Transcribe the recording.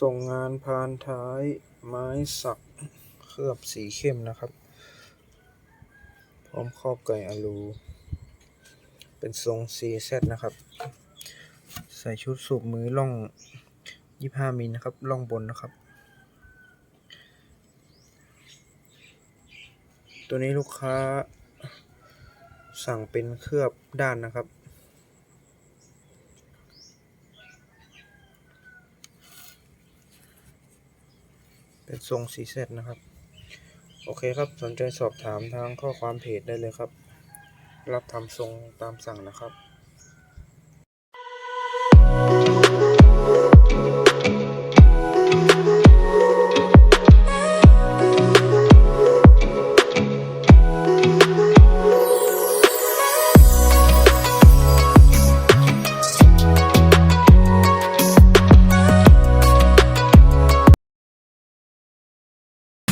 ส่งงานพานท้ายไม้สักเคลือบสีเข้มนะครับ พร้อมครอบไก่อลูเป็นทรง CZ นะครับ ใส่ชุดสูบมือล่อง 25มิลนะครับล่องบนนะครับ ตัวนี้ลูกค้าสั่งเป็นเคลือบด้านนะครับ เป็นทรงสีเซตนะครับ โอเคครับสนใจสอบถามทางข้อความเพจได้เลยครับ รับทำทรงตามสั่งนะครับ